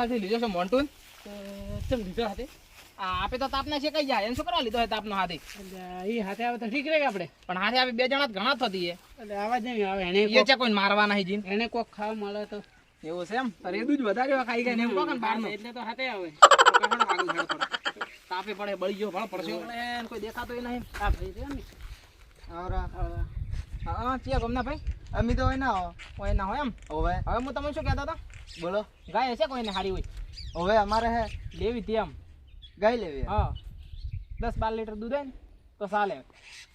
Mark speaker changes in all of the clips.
Speaker 1: હાથે લીધો છે મોન્ટુન?
Speaker 2: ચમ લીધો હાથે?
Speaker 1: આ આપે તો તાપના છે કઈ જાય. એને શું કરવા લીધો તાપનો હાથે?
Speaker 2: એ હાથે આવે તો ઠીક રહે આપણે
Speaker 1: પણ હાથે આવે બે જણા ઘણા થતી એ.
Speaker 2: એટલે આવા જ નહીં આવે. એને
Speaker 1: એ છે કોઈ મારવા નહીં જીન.
Speaker 2: એને કોક ખાવા મળે તો.
Speaker 1: એવું છે એમ? અરે દૂધ વધારે ખાઈ ને એમ કોક બહાર
Speaker 2: એટલે તો હાથે આવે.
Speaker 1: તાપે પડે બળી ગયો ભણ પડશે. કોઈ દેખાતો નહીં.
Speaker 2: આ ભાઈ છે ને.
Speaker 3: આવરા
Speaker 2: આવડા.
Speaker 1: હા ચિયા ગમના ભાઈ.
Speaker 3: અમી તો હોય ના
Speaker 1: હોય એમ.
Speaker 3: હવે?
Speaker 1: હવે હું તમને શું કહેતો હતો?
Speaker 3: બોલો.
Speaker 1: ગાય હશે કોઈને હારી હોય?
Speaker 3: હવે અમારે હે
Speaker 1: લેવી હતી એમ.
Speaker 3: ગાય લેવી હા?
Speaker 1: દસ બાર લીટર દૂધ હોય ને તો ચાલે.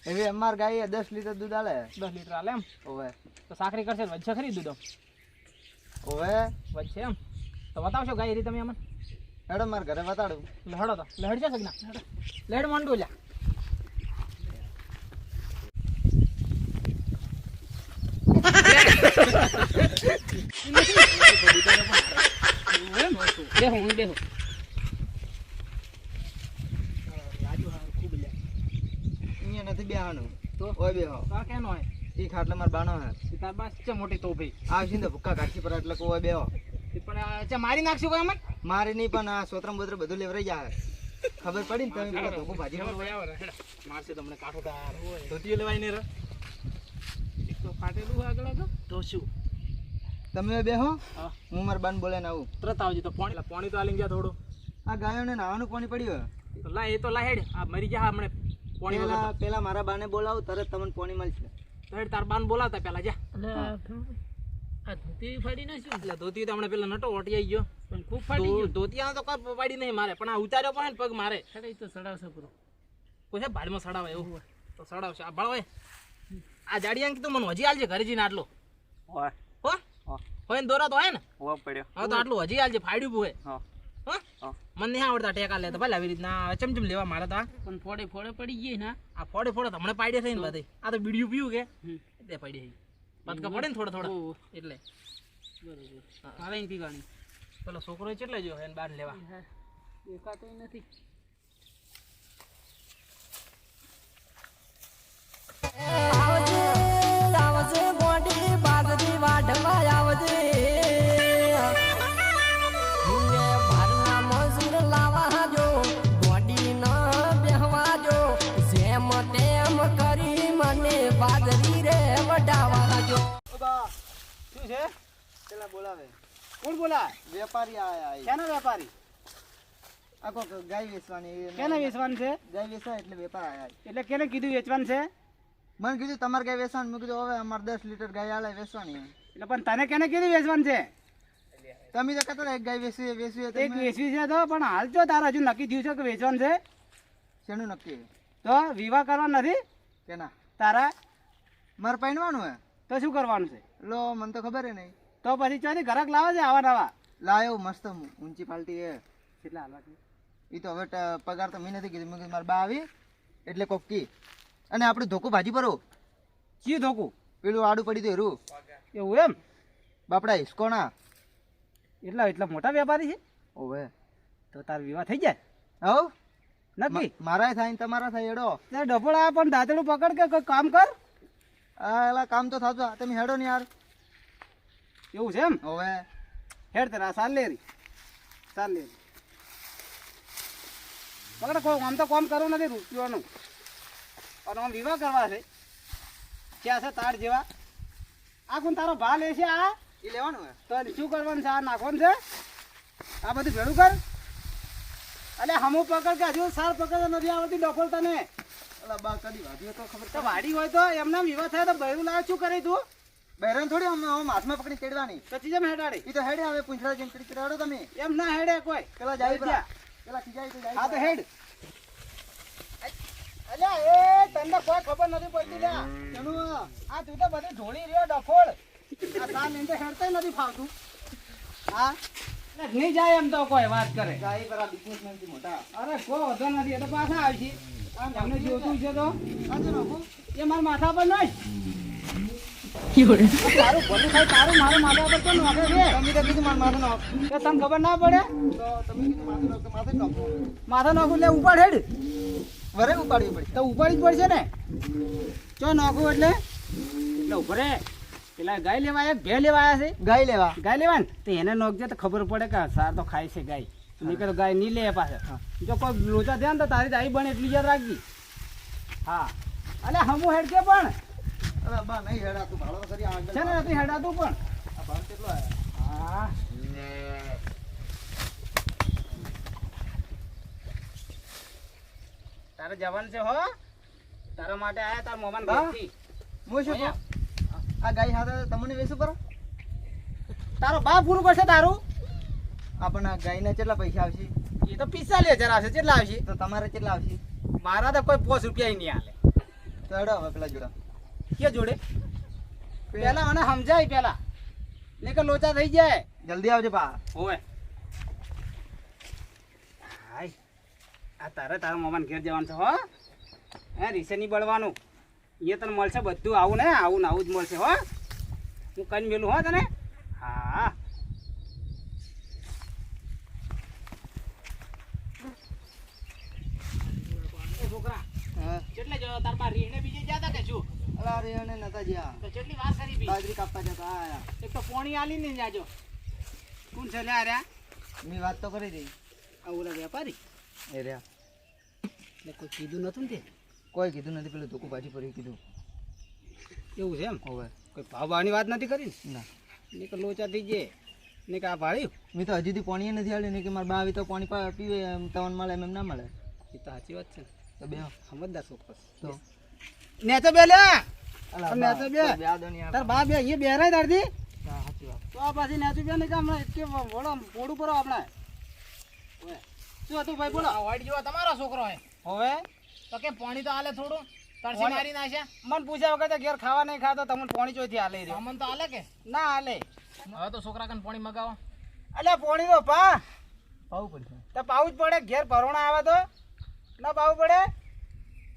Speaker 3: એવી અમાર ગાય દસ લીટર દૂધ આલે.
Speaker 1: દસ લીટર આલે એમ.
Speaker 3: હવે?
Speaker 1: તો સાખરી કરશે વચ્ચે ખરી દૂધ?
Speaker 3: હવે?
Speaker 1: વચ્ચે એમ. તો બતાવશો ગાય રી તમે અમને?
Speaker 3: હેડો મારા ઘરે બતાડું.
Speaker 1: લહડો તો. લહેડ છે સગના? લહેડ માંડું લ્યા.
Speaker 2: બેહો હું બેહો
Speaker 3: નથી બેહાનું
Speaker 1: તો?
Speaker 3: ઓય બેહો
Speaker 1: કા કેનો હોય
Speaker 3: ઈ ખાટલે માર બાનો હે
Speaker 1: બાસ છે મોટી તો ભાઈ
Speaker 3: આવશે તો ભૂક્કા કાઢી પર એટલે કોઈ બેહો
Speaker 1: પણ મારી નાખશું કોઈ
Speaker 3: મારી નહીં પણ આ સોત્રમ બોતરમ બધું લેવરાઈ જાય ખબર પડી ને તમે પેલા ભાજી
Speaker 1: મારશે તમને કાઠો લેવાય ને
Speaker 2: તો ફાટેલું આગળ આગળ?
Speaker 1: તો શું?
Speaker 3: તમે બેહો.
Speaker 1: હા.
Speaker 3: હું મારા બાન બોલે ને આવું.
Speaker 1: તરત આવજો તો પાણી પાણી તો આલી ગયા થોડું.
Speaker 3: આ ગાયોને નાવાનું પાણી પડ્યું
Speaker 1: તો લા એ તો લા હેડ. આ મરી ગયા હમણે પાણી વગર
Speaker 3: પેલા પેલા મારા બાને બોલાવું તરત તમને પાણી મળશે.
Speaker 1: તો હેડ તાર બાન બોલાવતા પેલા જા.
Speaker 2: આ ધોતી ફાડી નાખ્યું?
Speaker 1: એટલે ધોતી તો હમણે પેલા નટો ઓટી આવી ગયો.
Speaker 2: પણ ખૂબ ફાટી ગયું.
Speaker 1: તો કોઈ પાડી નહીં મારે પણ આ ઉતાર્યો પણ પગ મારે.
Speaker 2: એ તો સડાવશે પૂરો.
Speaker 1: કોઈ છે ભાડમાં સડાવે એવું? તો સડાવશે. આ ભાળો આ જાડિયા કીધું મને હજી આલજે ઘરે જઈને આટલો.
Speaker 3: હોય.
Speaker 1: હો? હોય ને દોરા તો હોય ને?
Speaker 3: હો પડ્યો.
Speaker 1: હા તો આટલું હજી આલજે ફાડ્યું બુએ
Speaker 3: હા.
Speaker 1: હો. મને નહીં આવડતા ટેકા લે તો ભલે આવી રીતના ચમચમ લેવા મારા તા.
Speaker 2: પણ ફોડે ફોડે પડી ગઈ ને
Speaker 1: આ ફોડે ફોડે તમને પાડે પાડ્યા થઈને બધી આ તો બીડિયું પીવું કે. એટલે પડી ગઈ. પતકા પડે ને થોડા થોડા. એટલે.
Speaker 2: બરોબર. આવે ને પીવાની
Speaker 1: પેલો છોકરો કેટલા જો એને બહાર લેવા?
Speaker 2: દેખાતો નથી.
Speaker 4: આવજે
Speaker 3: પેલા બોલાવે?
Speaker 2: કોણ બોલા
Speaker 3: વેપારી આયા
Speaker 2: ક્યાંના વેપારી?
Speaker 3: આ ગાય વેચવાની
Speaker 2: કેને વેચવાનું છે?
Speaker 3: ગાય વેચવા એટલે વેપાર આયા.
Speaker 2: એટલે કેને કીધું વેચવાનું છે?
Speaker 3: મને કીધું તમારે ગાય વેચવાનું. મેં કીધું હવે અમારે દસ લીટર ગાય આલે વેચવાની
Speaker 2: એટલે પણ તને કેને કીધું વેચવાનું છે?
Speaker 3: તમે તો કહેતા એક ગાય વેચવી વેચવી
Speaker 2: એક વેચવી છે તો પણ હાલ તો તારે હજુ નક્કી થયું છે કે વેચવાનું છે?
Speaker 3: શેનું નક્કી?
Speaker 2: તો વિવાહ કરવા નથી?
Speaker 3: કેના?
Speaker 2: તારા?
Speaker 3: મારે પહેરવાનું હે.
Speaker 2: તો શું કરવાનું છે?
Speaker 3: લો મને તો ખબર હે નહીં.
Speaker 2: તો પછી ચાની ઘરાક લાવે છે આવા નવા?
Speaker 3: લાયો મસ્ત ઊંચી પાલટી એ
Speaker 2: કેટલા હાલવા
Speaker 3: એ તો હવે પગાર તો મેં નથી કીધું. મેં કીધું મારી બા આવી એટલે કોકી અને આપણે ધોકો ભાજી પરો
Speaker 2: ચિયું ધોકું?
Speaker 3: પેલું આડું પડી તો રૂ.
Speaker 2: એવું એમ?
Speaker 3: બાપડા હિસકોણા.
Speaker 2: એટલા એટલા મોટા વેપારી છે?
Speaker 3: ઓવે.
Speaker 2: તો તાર વિવાહ થઈ જાય?
Speaker 3: હવ.
Speaker 2: નક્કી?
Speaker 3: મારાય થાય ને તમારા થાય એડો
Speaker 2: ડબોળા પણ દાંતડું પકડ કે કોઈ કામ કર?
Speaker 3: આ એલા કામ તો થતું તમે હેડો ને યાર.
Speaker 2: એવું છે એમ?
Speaker 3: હવે
Speaker 2: હેડ તારા સાલ લે રી. સાલ લે રી. પકડ કોઈ આમ તો કોમ કરવું નથી રૂપિયોનું. અને આમ વિવાહ કરવા છે. ક્યાં છે? તાર જેવા. આ કોણ તારો ભા લે છે આ?
Speaker 3: એ લેવાનું
Speaker 2: તો શું કરવાનું છે? આ નાખવાનું છે? આ બધું ભેળું કર. અલે હમુ પકડ કે હજુ સાર પકડ નથી આવતી ડફોલ તને.
Speaker 3: અલા બા કદી વાડી તો ખબર
Speaker 2: તો વાડી હોય તો એમના વિવાહ થાય તો બૈરું લાવે શું કરે તું?
Speaker 3: બહેરાન થોડી અમે આમ હાથમાં પકડી તેડવાની
Speaker 2: પછી ચીજમ હેડાડી.
Speaker 3: એ તો હેડે આવે પૂંછડા જેમ કરી કરી તમે.
Speaker 2: એમ ના હેડે કોઈ.
Speaker 3: પેલા જાય
Speaker 2: પેલા.
Speaker 3: પેલા ખીજાય તો જાય
Speaker 2: હા તો હેડ. અલ્યા એ તને કોઈ ખબર નથી પડતી લ્યા.
Speaker 3: ચણુ આ?
Speaker 2: તું તો બધી ઢોળી રહ્યો ડફોળ. આ સાલ નીંદે હેડતાય નથી ફાવતું. હા? એટલે નહીં જાય એમ તો કોઈ વાત કરે.
Speaker 3: જાય આ businessman થી મોટા.
Speaker 2: અરે કોઈ વધો નથી એ તો પાછા આવશે. તમને જોતું છે તો. એ મારા માથા પર નહીં. તારું ભલું થાય તારું મારું માથા પર કેમ નાખે છે
Speaker 3: તમે તો કીધું મારું માથું નાખ
Speaker 2: કે તને ખબર ના પડે
Speaker 3: માથું નાખ
Speaker 2: એટલે ઉપાડ હેડ
Speaker 3: વરે ઉપાડવી પડશે
Speaker 2: તો ઉપાડી જ પડશે ને ચો નોખું એટલે એટલે ઉભરે પેલા ગાય લેવા ભે લેવા આવ્યા છે
Speaker 3: ગાય લેવા
Speaker 2: ગાય લેવા તો એને નોખજે તો ખબર પડે કે સાર તો ખાય છે ગાય નહીં તો ગાય નહીં લે પાસે જો કોઈ લોચા ધ્યાન તો તારી દાઈ બને એટલી યાદ રાખજી હા અલે હમું હેડ કે પણ
Speaker 3: બા નહીં હેડા તું ભાડો કરી આગળ.
Speaker 2: છે ને નથી હેડાતું પણ?
Speaker 3: આ ભાવ કેટલો
Speaker 2: હા. તારે જવાનું છે હો? તારા માટે આયા તાર મોમાન? ઘરથી.
Speaker 3: હું શું આ ગાય સાથે તમને વેસું કરો?
Speaker 2: તારો બાપ પૂરું કરશે તારું?
Speaker 3: આપણને આ ગાયના કેટલા પૈસા આવશે?
Speaker 2: એ તો પિસ્તાલીસ હજાર આવશે. કેટલા આવશે?
Speaker 3: તો તમારે કેટલા આવશે?
Speaker 2: મારા તો કોઈ પોસ રૂપિયા નહીં હાલે.
Speaker 3: ચડો હવે પેલા જોડા.
Speaker 2: કે જોડે? પેલા. મને સમજાય પેલા. ને કે લોચા થઈ જાય.
Speaker 3: જલ્દી આવજે પા.
Speaker 2: ઓય. હાય. આ તારે તારા મમાન ઘેર જવાનું છે હો? હે રીસે નહીં બળવાનું. એ તને મળશે બધું આવું ને આવું ને આવું જ મળશે હો? હું કઈ મેલું હો તને હા એ છોકરા
Speaker 3: હા.
Speaker 2: કેટલે જો તાર બા રીહણે બીજે ગયા તા કે શું
Speaker 3: રે અને નતા જ્યા
Speaker 2: તો કેટલી વાર કરી બી.
Speaker 3: બાજરી કાપતા જતા આયા
Speaker 2: એક તો પોણી આલી ને જાજો. કોણ છે લ્યા રહ્યા?
Speaker 3: મેં વાત તો કરી દઈ
Speaker 2: આ ઓલા વેપારી?
Speaker 3: એ રહ્યા.
Speaker 2: ને કોઈ કીધું નતું ને તે?
Speaker 3: કોઈ કીધું નથી પેલું ધોકું પાછી પડી કીધું.
Speaker 2: એવું છે એમ?
Speaker 3: હવે.
Speaker 2: કોઈ ભાવ ભાવની વાત નથી કરી ને?
Speaker 3: ના.
Speaker 2: કે લોચા થઈ જાય ને કે આ ભાડ્યું
Speaker 3: મેં તો હજી પાણી નથી આવ્યું ને કે મારા બા આવી તો પાણી પીવે એમ તવન મળે એમ એમ ના મળે.
Speaker 2: એ તો સાચી વાત છે
Speaker 3: તો બે.
Speaker 2: સમજદાર છોકરો
Speaker 3: તો
Speaker 2: ને તો? બે લે
Speaker 3: અલા
Speaker 2: પણ
Speaker 3: બા,
Speaker 2: મેં તો બે. તાર બા બે અહીંયા બેરાય તારથી?
Speaker 3: હા,
Speaker 2: તો આ પાછી નેતું બે ને કે વડો પોડું કરો આપણે. શું હતું ભાઈ બોલો.
Speaker 1: વાઈટ જેવો તમારો છોકરો હે.
Speaker 2: હવે.
Speaker 1: તો કે પાણી તો હાલે થોડું? તરસી મારી નાખ્યા
Speaker 2: મન પૂછ્યા વગર ઘેર ખાવા નહીં ખાતો તમને પોણી ચોથી હાલે રહ્યો.
Speaker 1: અમન તો હાલે કે?
Speaker 2: ના હાલે
Speaker 1: હવે તો છોકરા કન પાણી મગાવો.
Speaker 2: અલ્યા પોણી તો પા.
Speaker 3: પાવું પડશે.
Speaker 2: તો પાવું જ પડે ઘેર ભરોણા આવે તો. ના પાવું પડે?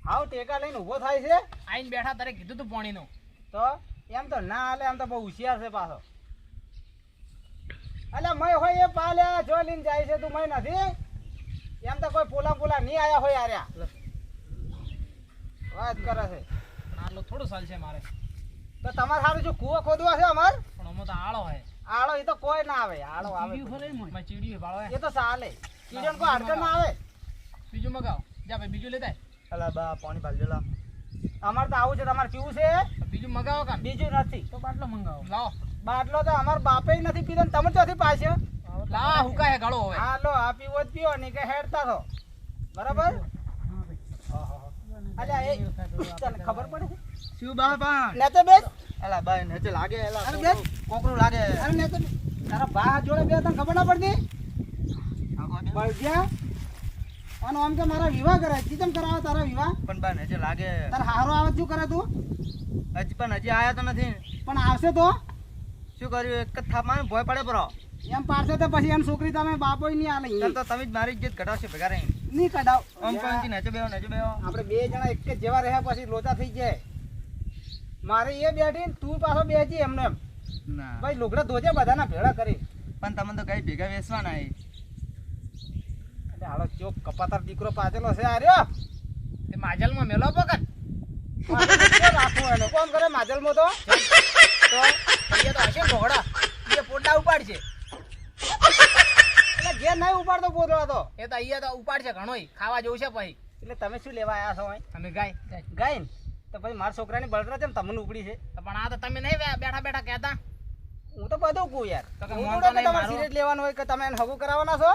Speaker 2: હાવ ટેકા લઈને ઊભો થાય છે.
Speaker 1: આઈને બેઠા તારે કીધું તું પાણીનું.
Speaker 2: તો એમ તો ના હાલે એમ તો બહુ હોશિયાર છે પાછો. અલ્યા મય હોય એ પાલ્યા જો લઈને જાય છે તું મય નથી. એમ તો કોઈ પોલા પોલા નહીં આયા હોય આર્યા. વાત કરે છે.
Speaker 1: આટલું થોડું સાલ છે મારે.
Speaker 2: તો તમારે સારું શું કૂવો ખોદવા છે અમાર?
Speaker 1: પણ અમે તો આળો હે.
Speaker 2: આળો એ તો કોઈ ના આવે આળો આવે.
Speaker 1: ભાળો
Speaker 2: એ તો ચાલે. કીડન કોઈ અડચણ ના આવે.
Speaker 1: બીજું મગાવ. જા ભાઈ બીજું લેતા.
Speaker 3: અલા બા પાણી પાલજો લા
Speaker 2: અમારે તો આવું છે તમારે પીવું છે?
Speaker 1: બીજું મગાવો કા?
Speaker 2: બીજું નથી.
Speaker 1: તો બાટલો મંગાવો. લાવો.
Speaker 2: બાટલો તો અમાર બાપે નથી પીધો ને તમે ચોથી પાછો
Speaker 1: લા હુકા હે ગાળો હવે
Speaker 2: હા લો આ પીવો જ પીવો નહીં કે હેડતા થો બરાબર? અલ્યા એ તને ખબર પડે?
Speaker 3: શું બા બા
Speaker 2: ને તો બેસ.
Speaker 3: અલા બા ને તો લાગે અલા
Speaker 2: અરે બેસ.
Speaker 3: કોકરું લાગે.
Speaker 2: અરે ને તો તારા બા જોડે બે તને ખબર ના પડતી? બળજ્યા? અને આમ કે મારા વિવાહ કરે ચીતમ કરાવે તારા વિવાહ?
Speaker 3: પણ બા હજી લાગે.
Speaker 2: તાર હારો આવે શું કરે તું?
Speaker 3: હજી પણ હજી આયા તો નથી.
Speaker 2: પણ આવશે તો?
Speaker 3: શું કર્યું? એક જ થાપમાં ભોય પડે પરો.
Speaker 2: એમ પાડશે તો પછી એમ છોકરી તમે બાપો નહીં આલે.
Speaker 3: તો તમે જ મારી ઇજ્જત ઘટાડશો ભેગા રહી
Speaker 2: નહીં કઢાવ.
Speaker 3: આમ કોઈ નથી નજો બેવો નજો બેવો
Speaker 2: આપણે બે જણા એક જ જેવા રહ્યા પછી લોચા થઈ જાય મારે એ બેઠી ને તું પાછો બેસી એમને એમ.
Speaker 3: ના.
Speaker 2: ભાઈ લુગડા ધોજે બધાના ભેળા કરી.
Speaker 3: પણ તમે તો કઈ ભેગા બેસવા એ.
Speaker 2: એટલે હાલો ચોક કપાતર દીકરો પાછેલો છે આ રહ્યો
Speaker 1: તે માજલમાં મેલો પકડ.
Speaker 2: રાખવું એને? કોમ કરે માજલમાં તો?
Speaker 1: તો તો હશે ઘોડા. ઉપાડશે.
Speaker 2: એટલે ઘેર નહીં ઉપાડતો પોતળા તો.
Speaker 1: એ તો અહીંયા તો ઉપાડશે ઘણોય. ખાવા જેવું છે પછી.
Speaker 2: એટલે તમે શું લેવા આવ્યા છો અહીં?
Speaker 1: અમે ગાય.
Speaker 2: ગાય ને તો પછી મારા છોકરાની બળતરા છે તમને ઉપડી છે?
Speaker 1: પણ આ તો તમે નહીં બે- બેઠા બેઠા કહેતા.
Speaker 2: હું તો બધું કહું યાર. હું
Speaker 1: તો
Speaker 2: તમારે સિરિયસ લેવાનું હોય કે તમે એને હગું કરાવવાના છો?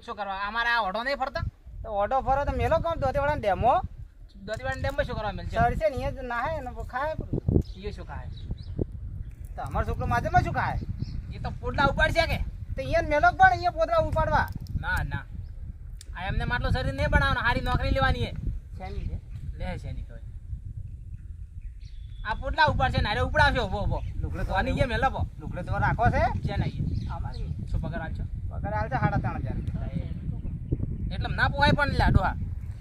Speaker 1: જ શું કરવા? અમારે આ ઓઢો નહીં ફરતા.
Speaker 2: તો ઓઢો ફરો તો મેલો કામ ધોતીવાળાને ડેમો?
Speaker 1: દોતીવાડા ડેમો શું કરવા મેલ છે
Speaker 2: ને અહીંયા જ નાહે ને ખાય
Speaker 1: એ શું ખાય?
Speaker 2: તો અમારો છોકરો માજલમાં શું ખાય?
Speaker 1: એ તો પોડલા ઉપાડશે કે?
Speaker 2: તો અહીંયા મેલો પણ અહીંયા પોતરા ઉપાડવા.
Speaker 1: ના ના. આ એમને માટલું શરીર નહીં બનાવવાનું. સારી નોકરી લેવાની છે
Speaker 2: શેની છે?
Speaker 1: લે છે કહે આ પોટલા ઉપાડશે ને અરે ઉપડાવશે ઊભો ઊભો.
Speaker 2: લુકડે તો
Speaker 1: આની ગયા મેલો પો.
Speaker 2: લુકડે તો રાખો છે.
Speaker 1: છે નહીં
Speaker 2: અમારી
Speaker 1: શું પગાર આલશો
Speaker 2: પગાર હાલ છે સાડા ત્રણ હજાર
Speaker 1: એટલે ના પોવાય પણ લા ડોહા.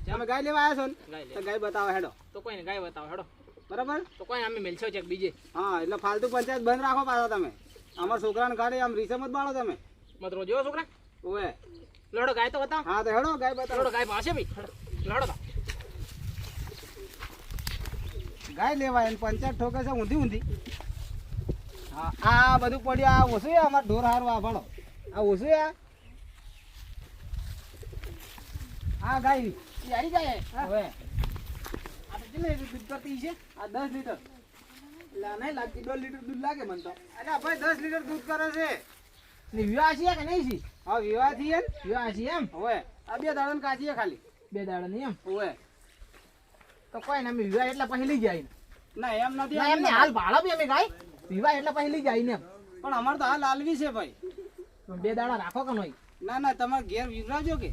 Speaker 2: તમે ગાય લેવા આવ્યા છો ને. તો ગાય બતાવો હેડો.
Speaker 1: તો કોઈ ને ગાય બતાવો હેડો.
Speaker 2: બરાબર?
Speaker 1: તો કોઈ અમે મેલશો છે બીજે?
Speaker 2: હા એટલે ફાલતુ પંચાયત બંધ રાખો પાછા તમે. અમારા છોકરાને ગાડી આમ રીસે મત બાળો તમે.
Speaker 1: મત રોજ જોવો છોકરા?
Speaker 2: ઓએ
Speaker 1: લડો ગાય તો બતાવો.
Speaker 2: હા તો હેડો ગાય બતાવો.
Speaker 1: લડો ગાય પાસે ભાઈ લડો તો
Speaker 2: ગાય લેવા એને પંચાયત ઠોકે છે ઊંધી ઊંધી. હા આ બધું પડ્યું આ ઓછું અમારે ઢોર હારું આ ભણો. આ ઓછું આ? આ ગાય
Speaker 1: આવી જાય
Speaker 2: હવે.
Speaker 1: કેટલી દૂધ કરતી છે
Speaker 2: આ દસ લીટર.
Speaker 3: નહીં લાગતી દોઢ લીટર દૂધ લાગે મને તો.
Speaker 2: અરે ભાઈ દસ લીટર દૂધ કરે છે.
Speaker 1: ને વિવાહ છે કે નહીં છે?
Speaker 2: હા વિવાહથી એમ.
Speaker 1: વિવાહ છે એમ?
Speaker 2: હવે. આ બે દાડન કાચી ખાલી.
Speaker 1: બે દાડાની એમ.
Speaker 2: હવે.
Speaker 1: તો કોઈ ને અમે વિવાહ એટલે પછી લઈ જાય
Speaker 2: ના. એમ નથી
Speaker 1: ના એમને હાલ ભાડા બી અમે ગાય વિવાહ એટલે પછી લઈ જાય ને
Speaker 2: પણ અમારે તો હાલ આલવી છે ભાઈ.
Speaker 1: બે દાડા રાખો કે નહીં?
Speaker 2: ના ના તમારે ઘેર વિવરાજો કે.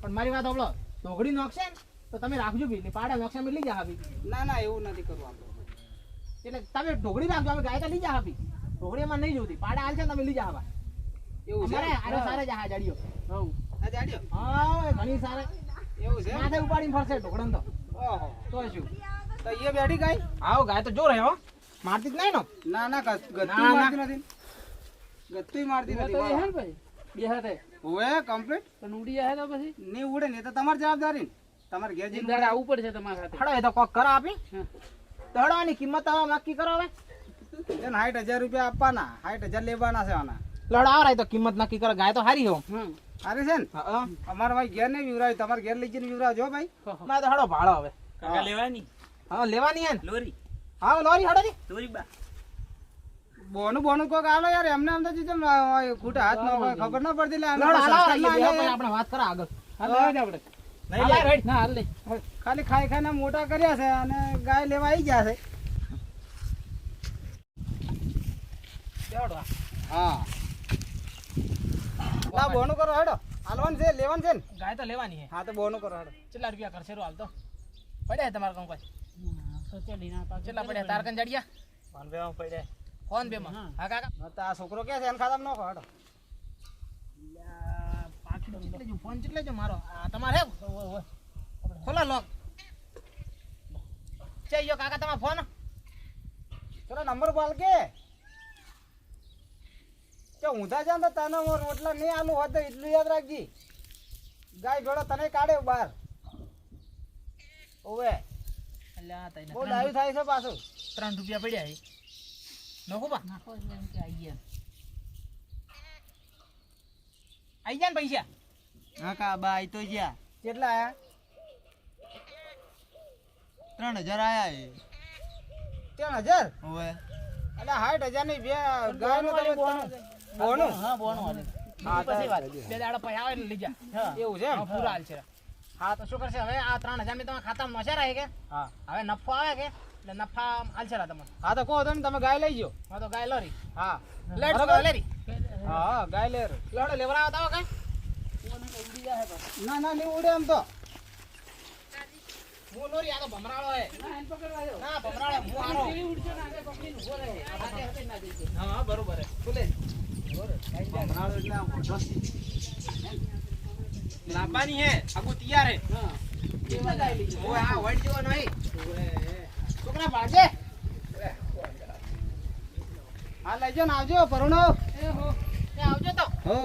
Speaker 1: પણ મારી વાત સાંભળો ઢોકળી નોખશે ને તો તમે રાખજો બી ને પાડા નોખશે અમે લઈ જા આવી
Speaker 2: ના ના એવું નથી કરવું આપણે
Speaker 1: એટલે તમે ઢોકળી રાખજો અમે ગાય તો લઈ જા બી ઢોકળી એમાં નહીં જોતી પાડા હાલ છે તમે લઈ જા
Speaker 2: એવું છે?
Speaker 1: અરે સારા જા જાડીઓ હા.
Speaker 2: આ જાડ્યો.
Speaker 1: હા ઘણી સારા.
Speaker 2: એવું છે?
Speaker 1: માથે ઉપાડીને ફરશે ઢોકળાને તો. તો શું?
Speaker 2: તો એ બેઠી ગાય
Speaker 1: આવો ગાય તો જો રહ્યો હો. મારતી જ નહીં નો?
Speaker 2: ના ના ગત- મારતી
Speaker 1: નથી ગત્તુ
Speaker 2: મારતી નથી. ગત્તુંય મારતી નથી. બોલો. ઓએ કમ્પ્લીટ નહીં ઉડે ને તો તમારી જવાબદારી ને. તમારે ઘેર જઈને ઉડે.
Speaker 1: હડો એ તો કોક કરા આપી. તો હડો કિંમત આવા નક્કી કરો હવે.
Speaker 2: એને સાઠ હજાર રૂપિયા આપવાના સાઠ હજાર લેવાના છે આના.
Speaker 1: લડાવ તો કિંમત નક્કી કરો ગાય તો હારી હો.
Speaker 2: અરે છે ને
Speaker 1: હા
Speaker 2: અમારે ભાઈ ઘેર નહીં વિવરાય તમારે ઘેર લઈ જઈને વિવરાવજો હો ભાઈ
Speaker 1: ના તો હાડો ભાડો હવે.
Speaker 2: કાકા
Speaker 5: લેવાની?
Speaker 1: હા લેવાની હે ને.
Speaker 5: લોરી.
Speaker 1: હા લોરી હાડો ની
Speaker 5: લોરી બા.
Speaker 2: બોનું બોનું કોક આલો યાર એમને આમ તો જીજે ખોટા હાથ ન હોય ખબર ના પડતી એટલે
Speaker 1: આપણે વાત કરા આગળ.
Speaker 2: લે. ખાલી ખાઈ ખાઈને મોટા કર્યા છે અને ગાય લેવા આવી ગયા છે. હા. ના બોનું કરો હેડો. હાલવાનું છે લેવાનું છે ને?
Speaker 1: ગાય તો લેવાની હે.
Speaker 2: હા તો બોનું કરો હેડો.
Speaker 1: કેટલા રૂપિયા કરશે રો હાલ તો? પડ્યા તમારે કોણ કોઈ કેટલા પડ્યા? તારકન જડિયા?
Speaker 5: ફોન પે માં પડ્યા.
Speaker 1: ફોન પે માં હા કાકા.
Speaker 2: તો આ છોકરો કે છે? એને નો નાખો હેડો.
Speaker 1: ફોન ચેટલે જો મારો? આ તમારે હે? ખોલા લોક. ચાઈ કાકા તમારો ફોન.
Speaker 2: ચલો નંબર બોલ કે. જો ઊંધા છે ને તો તને હું રોટલા નહીં આલું હોત તો એટલું યાદ રાખજી. ગાય ભેળો તને કાઢે બહાર. ઓવે.
Speaker 1: એટલે આ તઈને
Speaker 2: બહુ ડાયું થાય છે પાછું.
Speaker 1: ત્રણ રૂપિયા પડ્યા હે એમ કે આઈ ગયા. આઈ ગયા ને પૈસા?
Speaker 3: હા કા બા આઈ તો ગયા.
Speaker 2: કેટલા આયા?
Speaker 3: ત્રણ હજાર આયા એ.
Speaker 2: ત્રણ હજાર?
Speaker 3: ઓવે.
Speaker 2: એટલે સાઠ હજારની બે ગાયનું તમે બોનું?
Speaker 1: હા બોનો હાલે
Speaker 2: હા,
Speaker 1: પછી વાત. બે દાડા પછી આવે ને લઈ જા.
Speaker 2: એવું છે
Speaker 1: પૂરા હાલ છે. હા તો શું કરશે? હવે આ ત્રણ હજારની તમારા ખાતામાં નોશા રહે કે?
Speaker 2: હા.
Speaker 1: હવે નફો આવે કે? એટલે નફા હાલશે રા તમને.
Speaker 2: હા તો કહો તો ને તમે ગાય લઈ જાઓ
Speaker 1: હા તો ગાય લોરી
Speaker 2: હા.
Speaker 1: લેટ
Speaker 2: બરાબર?
Speaker 1: લેરી
Speaker 2: હા હા ગાય લે
Speaker 1: લોડો લેવરા આવતા કઈ.
Speaker 2: ના ના નહીં ઉડે એમ તો.
Speaker 1: હું લોરી આ તો ભમરાળો હે. ના ભમરાળો હું આનો. હા બરોબર હે.
Speaker 5: લાવવાની હે આગુ તૈયાર હે. ઓય હા વડ જેવો નહીં
Speaker 1: છોકરા ભાગે.
Speaker 2: હા લઈ જાઓ ને આવજો પરુણો.
Speaker 1: એ આવજો તો.
Speaker 2: હો.